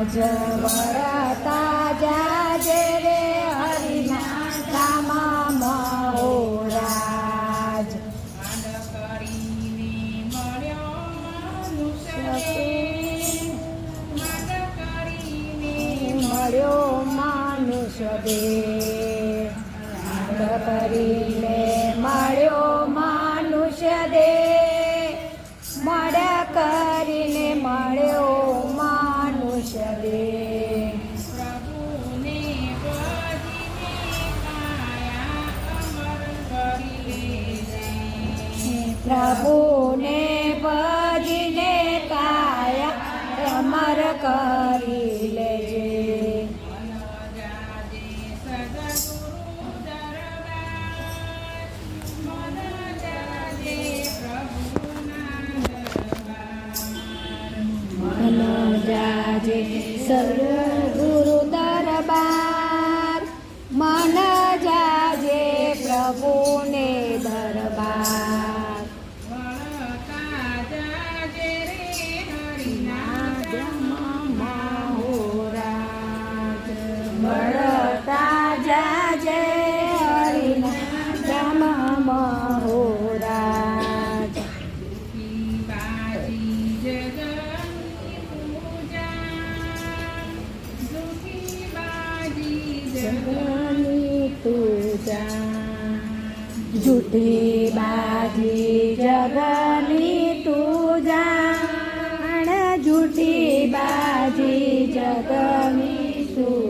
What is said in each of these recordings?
આજ વરતા જાજે રે હરિના ધામા મહોરાજ મળ્યો માનુષ દે કરીને પ્રભુને ભજને કાયા અમર કરી લેજે. મન જાજે સર્વ મળતા જાજે હરિના ધામ મહોરાજ જગની તુજા જૂઠી બાજી જગની તુજા જૂઠી બાજી જગની તુજા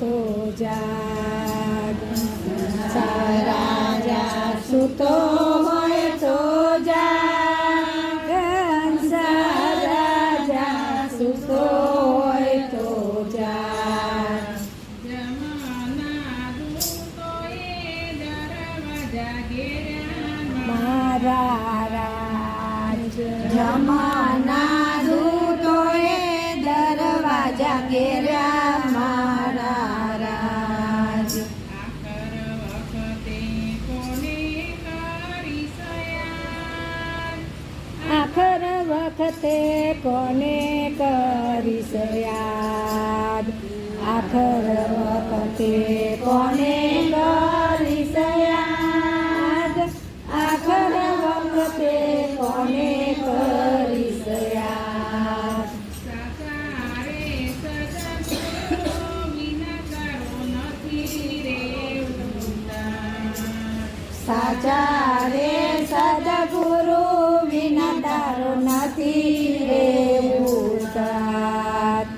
তো জাগ রাজা সুত তো জাগ রাজা সুত তো জাগ মারা রাজ জমানা দূতোয়ে দরওয়াজা গেরা વખતે કોને કરીશ યાદ? આખર વખતે કોને કરીશ યાદ? આખર વખતે કોને કરીશ યાદ? સાચા રે વિના તારો નથી રે ઉસ્તાદ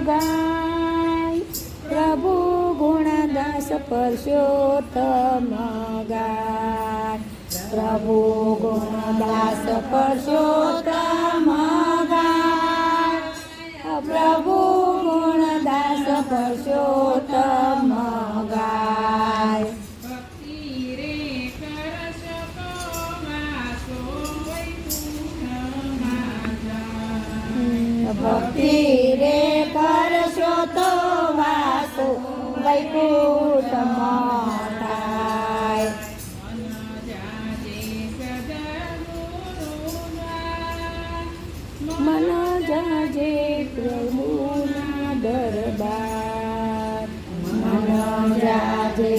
ગાય પ્રભુ ગુણદાસ પરશોત્તમ ગાય પ્રભુ ગુણદાસ પરશોત્તમ ગાય પ્રભુ ગુણદાસ પરશોત્તમ ભક્તિ રે કરશો તો વાસો વૈકુંઠમાં મન જાજે પ્રભુના દરબાર. મન જાજે